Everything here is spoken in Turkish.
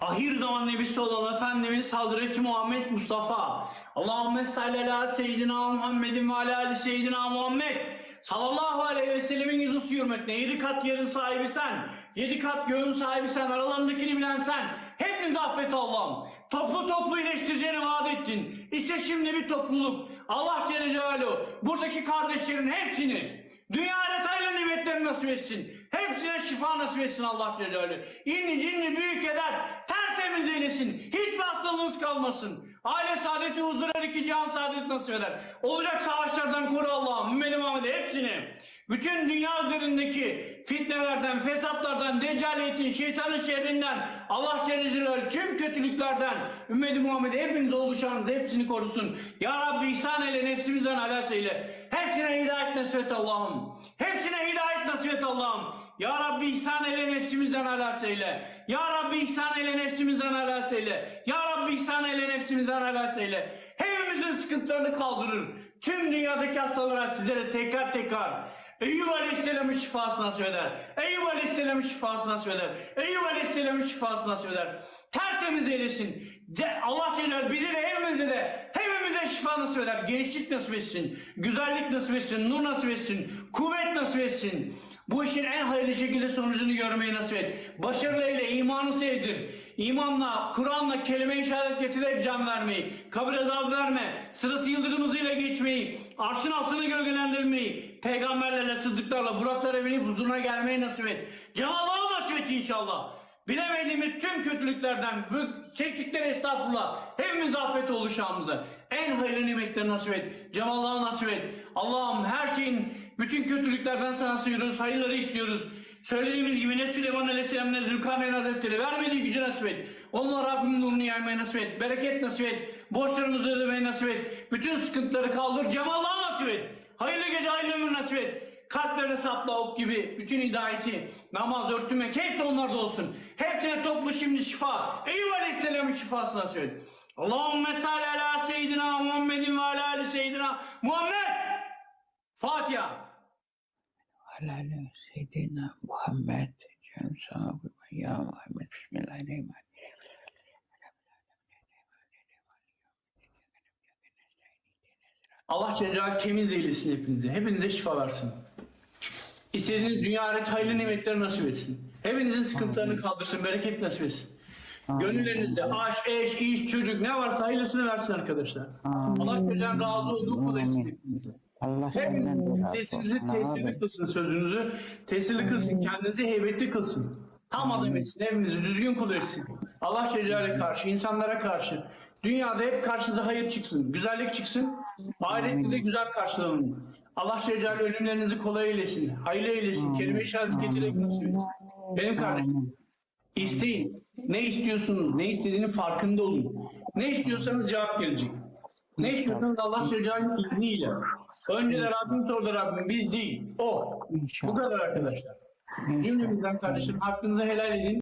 ahir zaman nebisi olan Efendimiz Hazreti Muhammed Mustafa. Allahümme salli ala seyyidina Muhammedin ve ala ali seyyidina Muhammed. Sallallahu aleyhi ve sellemin yüzü hürmetine. Yedi kat yerin sahibi sen. Yedi kat göğün sahibi sen. Aralarındakini bilen sen. Hepinizi affet Allah'ım. Toplu toplu iyileştireceğini vaat ettin. İşte şimdi bir topluluk. Allah Celle Celaluhu buradaki kardeşlerin hepsini Dünya detaylı nimetlerini nasip etsin. Hepsine şifa nasip etsin Allah Celle Celaluhu. İnni cinni büyük eder. Tertemiz eylesin. Hiçbir hastalığınız kalmasın. Aile saadeti huzur her iki cihan saadet nasip eder. Olacak savaşlardan koru Allah'ım. Ümmet-i Muhammed'e hepsini. Bütün dünya üzerindeki fitnelerden, fesatlardan, deccaliyetin, şeytanın şerrinden, Allah Celaluhu tüm kötülüklerden Ümmet-i Muhammed'e hepiniz oluşanınız hepsini korusun. Ya Rabbi ihsan eyle, nefsimizden alas eyle. Hepsine hidayet nasip et Allah'ım. Hepsine hidayet nasip et Allah'ım. Ya Rabbi ihsan eyle nefsimizden alas eyle. Ya Rabbi ihsan eyle nefsimizden alas eyle. Ya Rabbi ihsan eyle nefsimizden alas eyle. Hepimizin sıkıntılarını kaldırır. Tüm dünyadaki hastalara sizlere tekrar tekrar Eyyub Aleyhisselam'ın şifası nasip eder. Eyyub Aleyhisselam'ın şifası nasip eder. Eyyub Aleyhisselam'ın şifası nasip eder. Tertemiz eylesin. De, Allah şeyler bizi de hepimize de hepimize şifa nasip eder. Gençlik nasip etsin. Güzellik nasip etsin. Nur nasip etsin. Kuvvet nasip etsin. Bu işin en hayırlı şekilde sonucunu görmeyi nasip et. Başarılı eyle, imanı sevdir. İmanla, Kur'an'la, kelime-i şehadet getirerek can vermeyi, kabir azabı verme, sırat yıldırım hızıyla geçmeyi, arşın altını gölgelendirmeyi, peygamberlerle, sıddıklarla, buraklara binip huzuruna gelmeyi nasip et. Cemallaha nasip et inşallah. Bilemediğimiz tüm kötülüklerden, çektikleri estağfurullah, hepimiz affet oluşağımıza. En hayırlı nimetleri nasip et. Cemallaha nasip et. Allah'ım her şeyin, bütün kötülüklerden sana sığınıyoruz, hayırları istiyoruz. Söylediğimiz gibi ne Süleyman Aleyhisselam ne Zülkarneyn Hazretleri vermediği gücü nasip et. Onlara Rabbim nurunu yaymayı nasip et. Bereket nasip et. Borçlarımızı ödemeyi nasip et. Bütün sıkıntıları kaldır. Cemallaha nasip et. Hayırlı gece, hayırlı ömür nasip et. Kalplerine sapla ok gibi bütün hidayeti, namaz, örtünmek hepsi onlarda olsun. Hepsine toplu şimdi şifa. Eyüp Aleyhisselam'ın şifası nasip et. Allahümme salli ala seyyidina Muhammedin ve ala ali seyyidina Muhammed. Fatiha. Helal Seyyidina Muhammed Cem sahibi ya Muhammed Bismillahirrahmanirrahim. Allah Celle temiz eylesin hepinize. Hepinize şifa versin. İstediğiniz dünya ahiret hayırlı nimetleri nasip etsin. Hepinizin sıkıntılarını kaldırsın, bereket nasip etsin. Gönüllerinizde aşk, eş, iş, çocuk ne varsa hayırlısını versin arkadaşlar. Allah Celle Celaluhu razı olduğu hepinize. Allah Hepinizin sesinizi tesirli Amin. kılsın, sözünüzü tesirli kılsın, kendinizi heybetli kılsın. Tam adam etsin, evinizi düzgün kul etsin. Allah Celaluhu'ya karşı, insanlara karşı, dünyada hep karşınıza hayır çıksın, güzellik çıksın, ahirette de güzel karşılanın. Allah Celaluhu ölümlerinizi kolay eylesin, hayırlı eylesin, kelime-i şehadet getirerek nasip etsin. Benim kardeşim, isteyin. Ne istiyorsunuz, ne istediğinin farkında olun. Ne istiyorsanız cevap gelecek. Ne istiyorsanız Allah Celaluhu'nun izniyle. Önce de Rabbim sordu Rabbim, biz değil, o. Bu kadar arkadaşlar. Cümlemizden kardeşim hakkınızı helal edin.